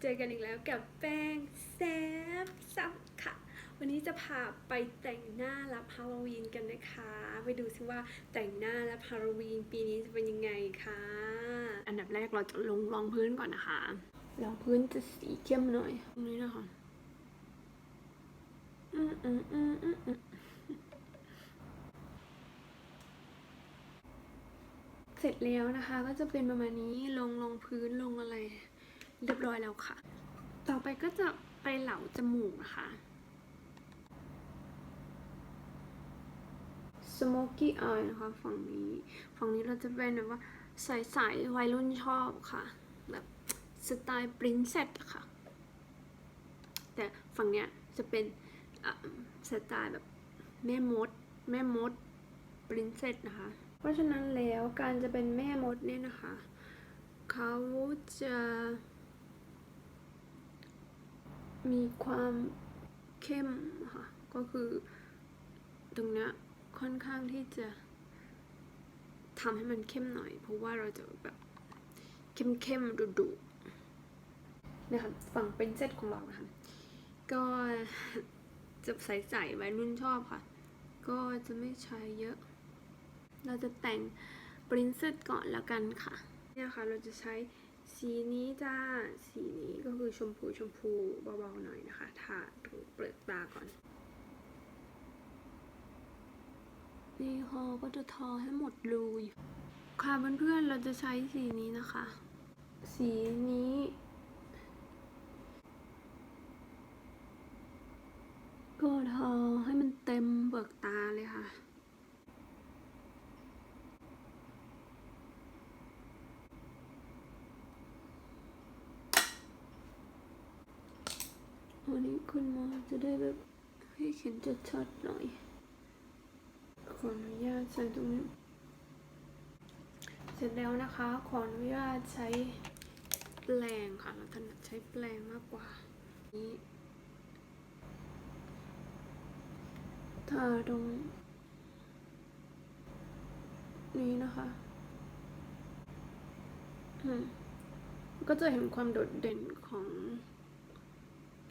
เจอกันอีกแล้วกับแป้งแซบซับค่ะ วันนี้จะพาไปแต่งหน้ารับฮาโลวีนกันนะคะ ไปดูซิว่าแต่งหน้ารับฮาโลวีนปีนี้จะเป็นยังไงคะ อันดับแรกเราจะลงรองพื้นก่อนนะคะ รองพื้นจะสีเข้มหน่อย ตรงนี้นะคะอืมอืมอืมอืมอืมเสร็จแล้วนะคะก็จะเป็นประมาณนี้ลงลงพื้นลงอะไร เรียบร้อยแล้วค่ะ ต่อไปก็จะไปเหลาจมูกนะคะ smoky eye นะคะฝั่งนี้ ฝั่งนี้เราจะเป็นแบบว่าใสๆวัยรุ่นชอบค่ะ แบบสไตล์ปรินเซสค่ะ แต่ฝั่งเนี้ยจะเป็นสไตล์แบบแม่มด แม่มดปรินเซสนะคะ เพราะฉะนั้นแล้วการจะเป็นแม่มดเนี่ยนะคะ เขาจะ มีความเข้มค่ะ ก็คือตรงเนี้ยค่อนข้างที่จะทำให้มันเข้มหน่อย เพราะว่าเราจะแบบเข้มเข้มๆดุดุๆนะคะฝั่งเป็นเซตของเรานะคะก็จะใส่ๆไว้รุ่นชอบค่ะ ก็จะไม่ใช้เยอะ เราจะแต่งปรินเซสก่อนแล้วกันค่ะ เนี่ยค่ะเราจะใช้ สีนี้จ้า สีนี้ก็คือชมพูชมพูเบาๆหน่อยนะคะ ทาตรงเปลือกตาก่อน นี่คอก็จะทอให้หมดรูยู่ค่ะเพื่อนๆเราจะใช้สีนี้นะคะ สีนี้ก็ทอให้มันเต็มเปลือกตาเลยค่ะ วันนี้คุณหมอจะได้แบบให้เขียนชัดๆหน่อย ขออนุญาตใช้ตรงนี้ เสร็จแล้วนะคะ ขออนุญาตใช้แปลงค่ะเราถนัดใช้แปลงมากกว่า นี้ทาตรงนี้นะคะอืมก็จะเห็นความโดดเด่นของ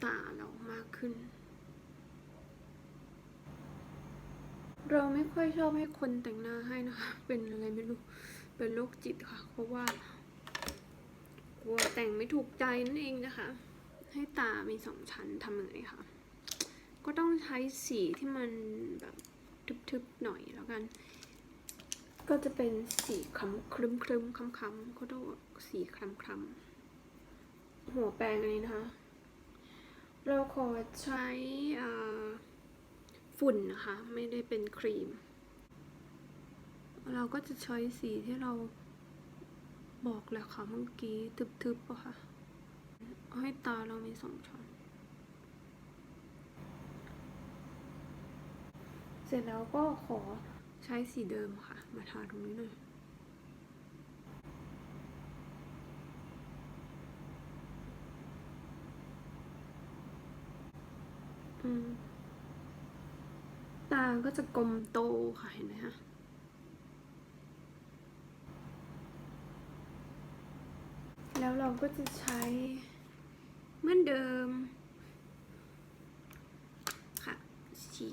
ตาเรามากขึ้น เราไม่ค่อยชอบให้คนแต่งหน้าให้นะคะ เป็นอะไรไม่รู้ เป็นโรคจิตค่ะ เพราะว่ากลัวแต่งไม่ถูกใจนั่นเองนะคะ ให้ตามีสองชั้นทำยังไงคะ ก็ต้องใช้สีที่มันแบบทึบๆหน่อยแล้วกัน ก็จะเป็นสีคล้ำครึ้มครึ้มๆค้ำๆก็ต้องสีคล้ำคล้ำๆหัวแปรงอันนี้นะคะ เราขอใช้ฝุ่นนะคะ ไม่ได้เป็นครีม เราก็จะใช้สีที่เราบอกแหละค่ะเมื่อกี้ทึบๆอะค่ะให้ตาเรามีสองชั้นเสร็จแล้วก็ขอใช้สีเดิมค่ะ มาทาตรงนี้หน่อย ตาก็จะกลมโตค่ะเห็นไหมคะแล้วเราก็จะใช้เหมือนเดิม ค่ะสี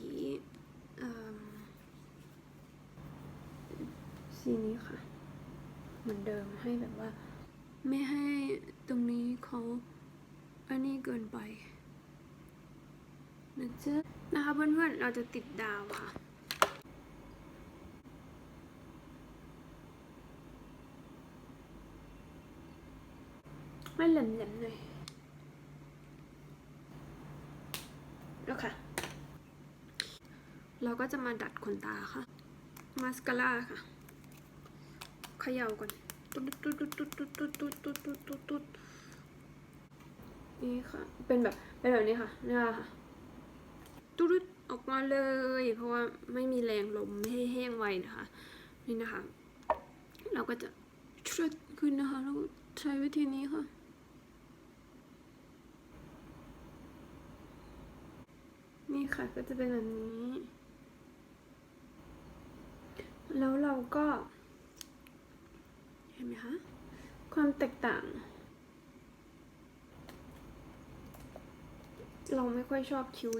อืมสีนี้ค่ะ เหมือนเดิมให้แบบว่า ไม่ให้ตรงนี้เขาอันนี้เกินไป นะจ๊ะนะคะเพื่อนๆเราจะติดดาวค่ะไม่แหลมๆหน่อยแล้วค่ะ เราก็จะมาดัดขนตาค่ะ มาสคาร่าค่ะเขย่าก่อนตุ๊ดตุ๊ดตุ๊ดตุ๊ดตุ๊ดตุ๊ดตุ๊ดตุ๊ดตุ๊ดตุ๊ดตุ๊ดนี่ค่ะ เป็นแบบ เป็นแบบนี้ค่ะนี่ค่ะ ตุ๊ดออกมาเลย เพราะว่าไม่มีแรงลมไม่ให้แห้งไวนะคะ นี่นะคะ เราก็จะชุดขึ้นนะคะแล้วใช้วิธีนี้ค่ะนี่ค่ะก็จะเป็นแบบนี้ แล้วเราก็ เห็นไหมคะความแตกต่าง เราไม่ค่อยชอบคิ้ว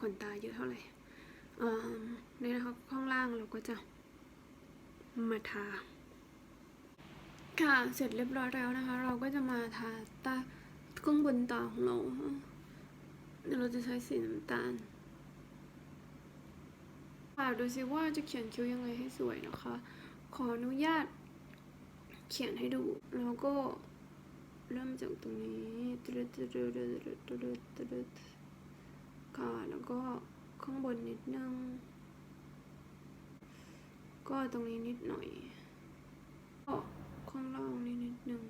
ขนตาเยอะเท่าไหร่อ่านี่นะคะข้างล่างเราก็จะมาทา ค่ะ เสร็จเรียบร้อยแล้วนะคะ เราก็จะมาทาตาข้างบนตาของเราเดี๋ยวเราจะใช้สีน้ำตาลค่ะดูสิว่าจะเขียนคิ้วยังไงให้สวยนะคะ ขออนุญาตเขียนให้ดู แล้วก็เริ่มจากตรงนี้ ค่ะ แล้วก็ข้างบนนิดนึง ก็ตรงนี้นิดหน่อย ก็ข้างล่างนี่นิดนึง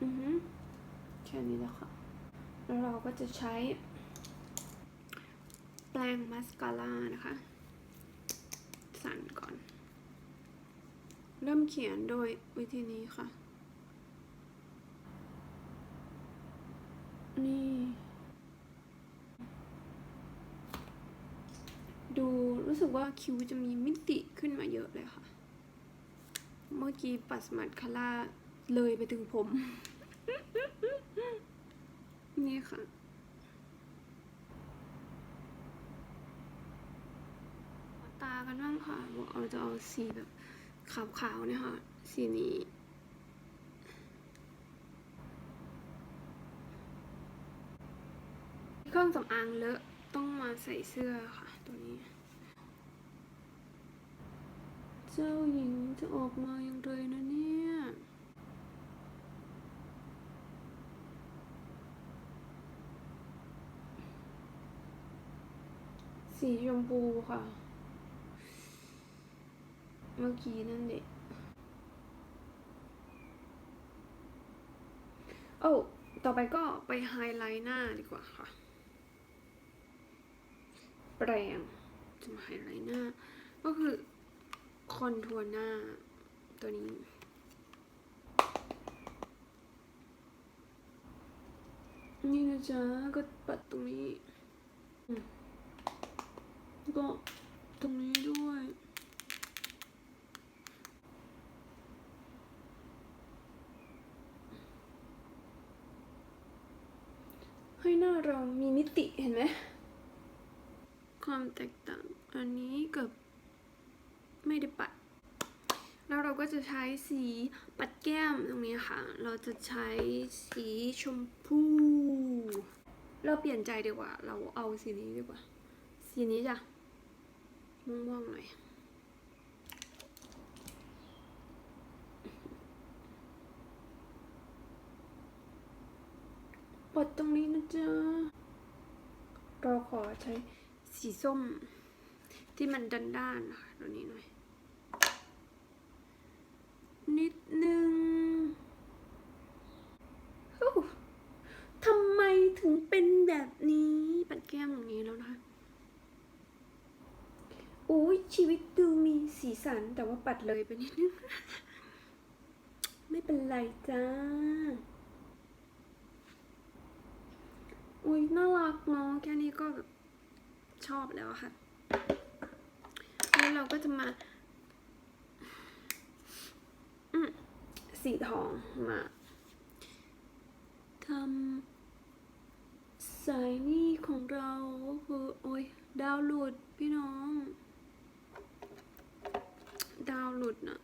อือฮึแค่นี้แหละค่ะ แล้วเราก็จะใช้ แปรงมาสคาร่านะคะ สั่นก่อน เริ่มเขียนโดยวิธีนี้ค่ะ นี่ ดูรู้สึกว่าคิ้วจะมีมิติขึ้นมาเยอะเลยค่ะ เมื่อกี้ปัสมัดคาร่าเลยไปถึงผม นี่ค่ะตากันบ้างค่ะเราจะเอาสีแบบขาวๆเนี่ยค่ะ สีนี้ เครื่องสำอางเลอะต้องมาใส่เสื้อค่ะตัวนี้ เจ้าหญิงจะออกมาอย่างไรนะเนี่ยสีชมพูค่ะ เมื่อกี้นั่นเด็กโอ้ ต่อไปก็ไปไฮไลท์หน้าดีกว่าค่ะ แปรงจะมาไฮไลท์หน้า ก็คือคอนทัวร์หน้าตัวนี้ นี่นะจ๊ะ ก็ปัดตรงนี้ก็ตรงนี้ด้วย ให้หน้าเรามีมิติเห็นไหม ความแตกต่างอันนี้กับไม่ได้ปัด แล้วเราก็จะใช้สีปัดแก้มตรงนี้ค่ะ เราจะใช้สีชมพู เราเปลี่ยนใจดีกว่า เราเอาสีนี้ดีกว่า สีนี้จ้ะม่วงๆหน่อยปัดตรงนี้นะจ๊ะเราขอใช้ สีส้ม ที่มันด้านๆนะคะตัวนี้หน่อย นิดนึงทำไมถึงเป็นแบบนี้ ปัดแก้มอย่างนี้แล้วนะคะโอ้ยชีวิตดูมีสีสันแต่ว่าปัดเลยไปนิดนึง ไม่เป็นไรจ้า อุ้ยน่ารักเนาะแค่นี้ก็แบบ ชอบแล้วค่ะ แล้วเราก็จะมาสีทองมาทำสายนี่ของเราคือโอ้ยดาวหลุดพี่น้อง ดาวหลุดนะ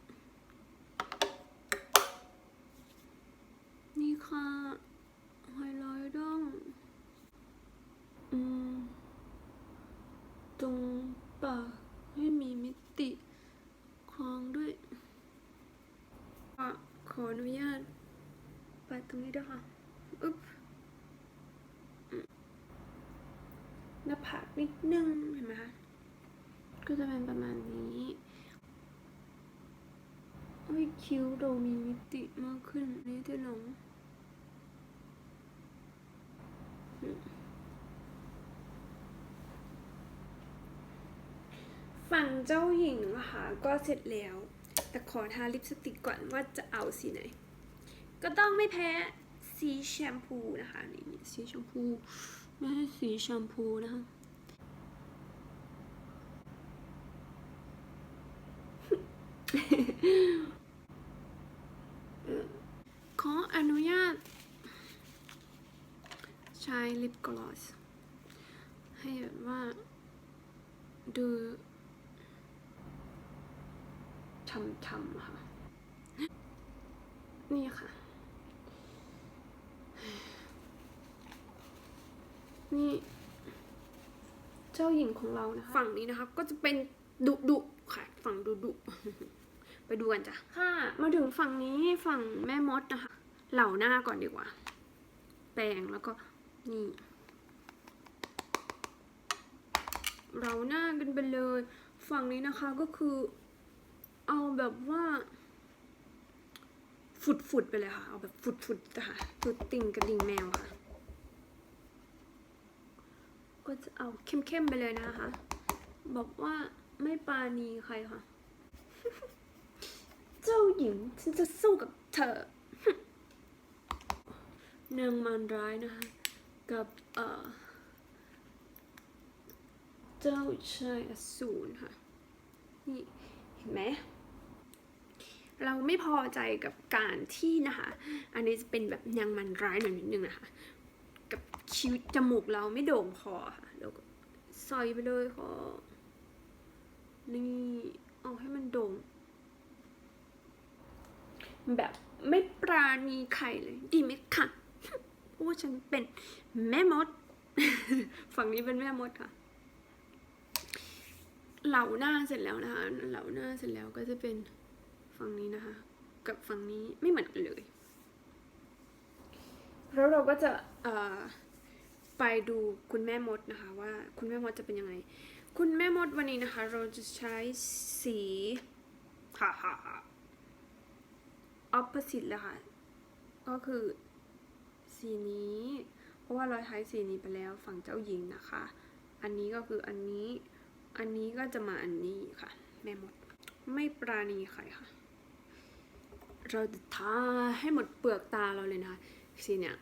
นี่ค่ะไฮไลท์ดั้งอืม ตรงปากให้มีมิติคล้องด้วยอะขออนุญาตไปตรงนี้ด้วยค่ะอึ๊บหน้าผากนิดนึงเห็นไหมคะก็จะเป็นประมาณนี้ให้คิ้วเรามีมิติมากขึ้นนี่ที่หลัง ฝั่งเจ้าหญิงนะคะก็เสร็จแล้ว แต่ขอทาลิปสติกก่อนว่าจะเอาสีไหน ก็ต้องไม่แพ้สีแชมพูนะคะนี่สีแชมพูไม่ใช่สีแชมพูนะคะขออนุญาต ใช้ลิปกลอสให้แบบว่าดู ช่ำๆค่ะ นี่ค่ะ นี่ เจ้าหญิงของเรานะคะ ฝั่งนี้นะคะก็จะเป็นดุดุๆค่ะ ฝั่งดุดุๆไปดูกันจ้ะ ค่ะ มาถึงฝั่งนี้ฝั่งแม่มดนะคะ เหล่าหน้าก่อนดีกว่า แปรงแล้วก็นี่เหล่าหน้ากันไปเลย ฝั่งนี้นะคะก็คือ เอาแบบว่าฟุดๆไปเลยค่ะ เอาแบบฟุดๆนะคะฟุดติ่งกระดิ่งแมวค่ะ ก็จะเอาเข้มๆไปเลยนะคะ บอกว่าไม่ปาณีใครค่ะ เจ้าหญิงฉันจะสู้กับเธอนางมารร้ายนะคะ กับเอ่อเจ้าชายอสูรค่ะ นี่เห็นไหม เราไม่พอใจกับการที่นะคะ อันนี้จะเป็นแบบนางมันร้ายหน่อยนิดนึงนะคะ กับคิ้วจมูกเราไม่โด่งพอค่ะแล้วก็ใส่ไปเลยค่ะนี่เอาให้มันโด่ง แบบไม่ปราณีใครเลย ดีไหมคะเพราะว่าฉันเป็นแม่มด ฝั่งนี้เป็นแม่มดค่ะเหล่าหน้าเสร็จแล้วนะคะ เหล่าหน้าเสร็จแล้วก็จะเป็น ฝั่งนี้นะคะ กับฝั่งนี้ไม่เหมือนกันเลย แล้วเราก็จะไปดูคุณแม่มดนะคะว่าคุณแม่มดจะเป็นยังไง คุณแม่มดวันนี้นะคะ เราจะใช้สีฮ่าฮ่าฮ่า opposite เลยค่ะ ก็คือสีนี้ เพราะว่าเราใช้สีนี้ไปแล้วฝั่งเจ้าหญิงนะคะ อันนี้ก็คืออันนี้ อันนี้ก็จะมาอันนี้ค่ะ แม่มด ไม่ปราณีใครค่ะ เราจะทาให้หมดเปลือกตาเราเลยนะคะสีเนี่ย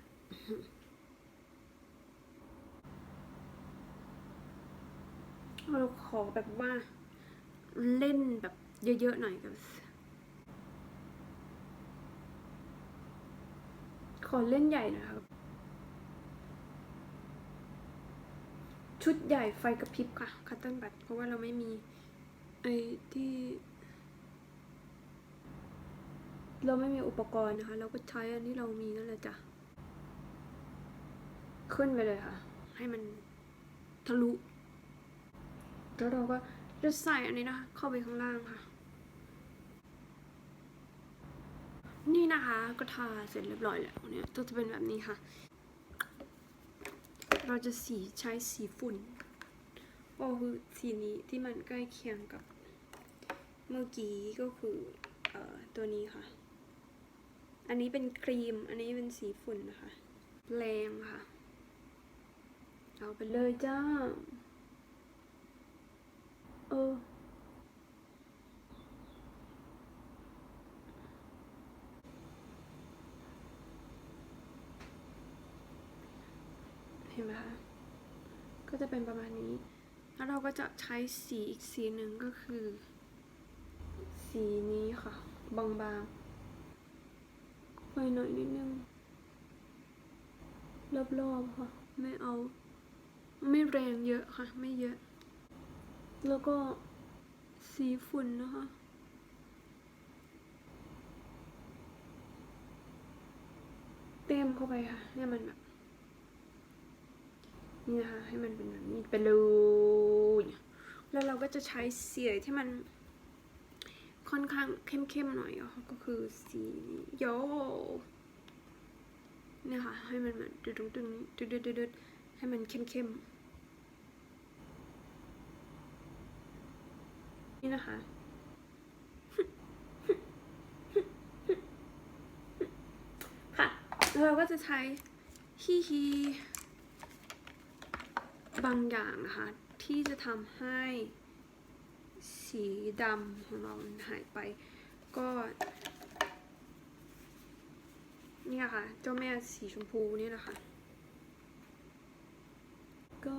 เราขอแบบว่าเล่นแบบเยอะๆหน่อยกับขอเล่นใหญ่หนะครับชุดใหญ่ไฟกระพริบค่ะคัตเติ้ลบัตเพราะว่าเราไม่มีไอ้ที่ เราไม่มีอุปกรณ์นะคะ เราก็ใช้อันที่เรามีนั่นแหละจ้ะ ขึ้นไปเลยค่ะ ให้มันทะลุ แล้วเราก็จะใส่อันนี้นะคะเข้าไปข้างล่างค่ะ นี่นะคะก็ทาเสร็จเรียบร้อยแล้วเนี่ยจะเป็นแบบนี้ค่ะ เราจะสีใช้สีฝุ่นก็คือสีนี้ที่มันใกล้เคียงกับเมื่อกี้ก็คือออตัวนี้ค่ะ อันนี้เป็นครีม อันนี้เป็นสีฝุ่นนะคะแรงค่ะ เอาไปเลยจ้า เออ เห็นไหมคะ ก็จะเป็นประมาณนี้ แล้วเราก็จะใช้สีอีกสีหนึ่งก็คือ สีนี้ค่ะ บางๆ ไปหน่อยนิดนึง รอบๆค่ะ ไม่เอา ไม่แรงเยอะค่ะ ไม่เยอะ แล้วก็สีฝุ่นนะคะเต็มเข้าไปค่ะให้มันแบบนี่นะคะให้มันเป็นแบบนี้ไปเลยแล้วเราก็จะใช้สีที่มัน ค่อนข้างเข้มๆหน่อยก็คือสีนี้โยเนี่ยค่ะ ให้มันเหมือนดึงดึงดึงดึงดึงให้มันเข้มๆนี่นะคะค่ะแล้วเราก็จะใช้ฮีฮีบางอย่างนะคะ ที่จะทำให้ สีดำของเราหายไป ก็เนี่ยค่ะ เจ้าแม่สีชมพูนี่นะคะ ก็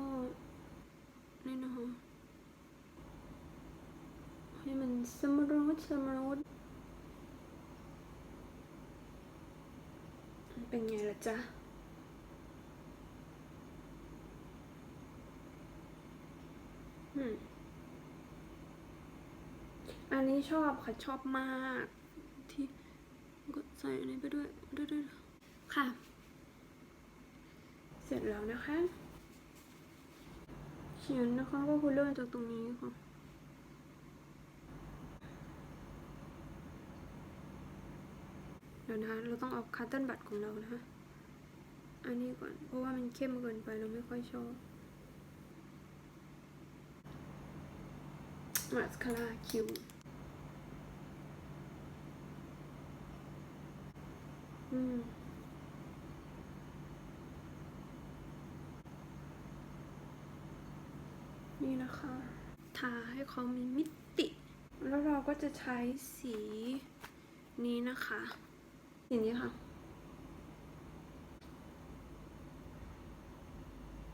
นี่นะคะให้มันสมรูดสมรูดเป็นไงล่ะจ๊ะอืม อันนี้ชอบค่ะชอบมาก ที่ก็ใส่อันนี้ไปด้วยด้วยด้วยค่ะ เสร็จแล้วนะคะเขียนนะคะก็คือเริ่มจากตรงนี้ค่ะเดี๋ยวนะคะเราต้องเอาคัตเติ้ลบัตของเรานะคะอันนี้ก่อน เพราะว่ามันเข้มเกินไปเราไม่ค่อยชอบมาสคาร่าคิว อืม นี่นะคะ ทาให้เขามีมิติ แล้วเราก็จะใช้สีนี้นะคะสีนี้ค่ะ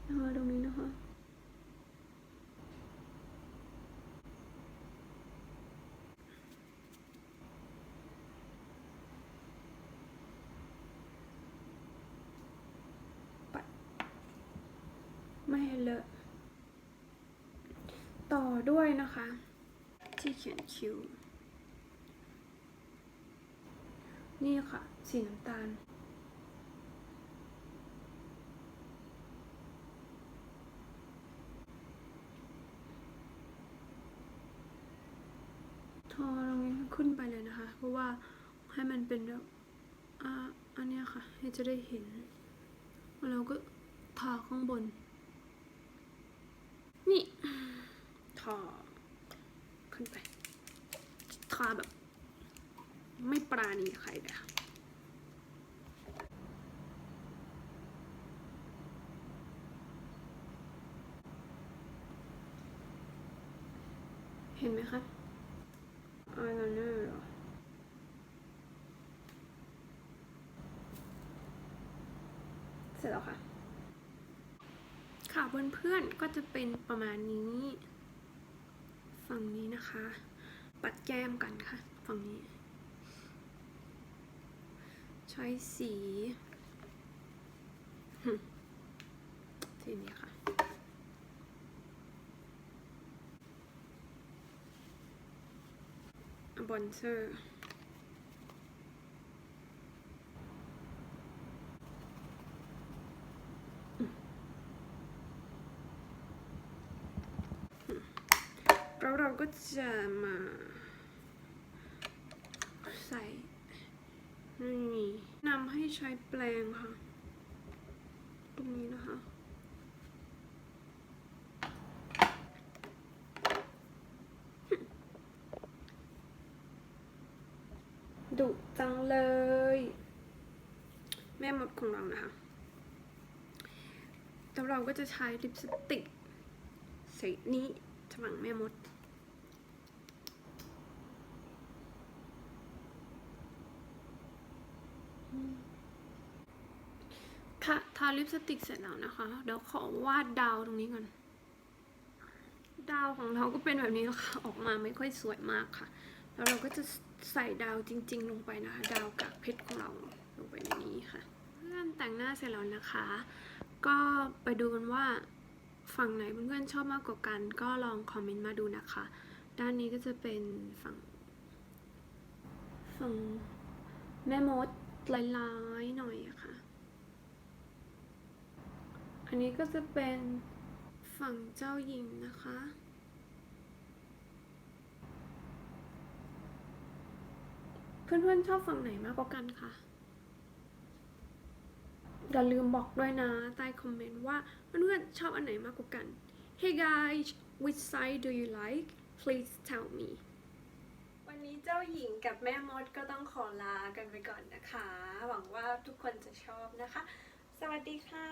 นะคะตรงนี้นะคะ ปัด ไม่ให้ เลอะต่อด้วยนะคะ ที่เขียนคิ้วนี่ค่ะ สีน้ำตาล ทอตรงนี้ขึ้นไปเลยนะคะ เพราะว่าให้มันเป็นแบบอ่าอันนี้ค่ะให้จะได้เห็น แล้วก็ทาข้างบน ทอขึ้นไปทาแบบ ไม่ปราณีใครเลยค่ะเห็นไหมคะอายไลเนอร์เหรอเสร็จแล้วค่ะ ค่ะเพื่อนๆก็จะเป็นประมาณนี้ ฝั่งนี้นะคะ ปัดแก้มกันค่ะ ฝั่งนี้ ใช้สีสีนี้ค่ะบอนเซอร์ เราก็จะมาใส่นี่นำให้ใช้แปรงค่ะ ตรงนี้นะคะดุจังเลย แม่มดของเรานะคะแล้วเราก็จะใช้ลิปสติกสีนี้ฉบังแม่มด ค่ะทาลิปสติกเสร็จแล้วนะคะ เดี๋ยวขอวาดดาวตรงนี้ก่อน ดาวของเราก็เป็นแบบนี้นะคะออกมาไม่ค่อยสวยมากค่ะ แล้วเราก็จะใส่ดาวจริง ๆ ลงไปนะคะ ดาวกากเพชรของเราลงไปในนี้ค่ะเพื่อนแต่งหน้าเสร็จแล้วนะคะ ก็ไปดูกันว่าฝั่งไหนเพื่อนๆชอบมากกว่ากัน ก็ลองคอมเมนต์มาดูนะคะ ด้านนี้ก็จะเป็นฝั่งฝั่งแม่มด ลายๆหน่อยอะค่ะ อันนี้ก็จะเป็นฝั่งเจ้าหญิงนะคะ เพื่อนๆชอบฝั่งไหนมากกว่ากันคะอย่าลืมบอกด้วยนะใต้คอมเมนต์ว่าเพื่อนๆชอบอันไหนมากกว่ากัน Hey guys which side do you like please tell me เจ้าหญิงกับแม่มดก็ต้องขอลากันไปก่อนนะคะ หวังว่าทุกคนจะชอบนะคะ สวัสดีค่ะ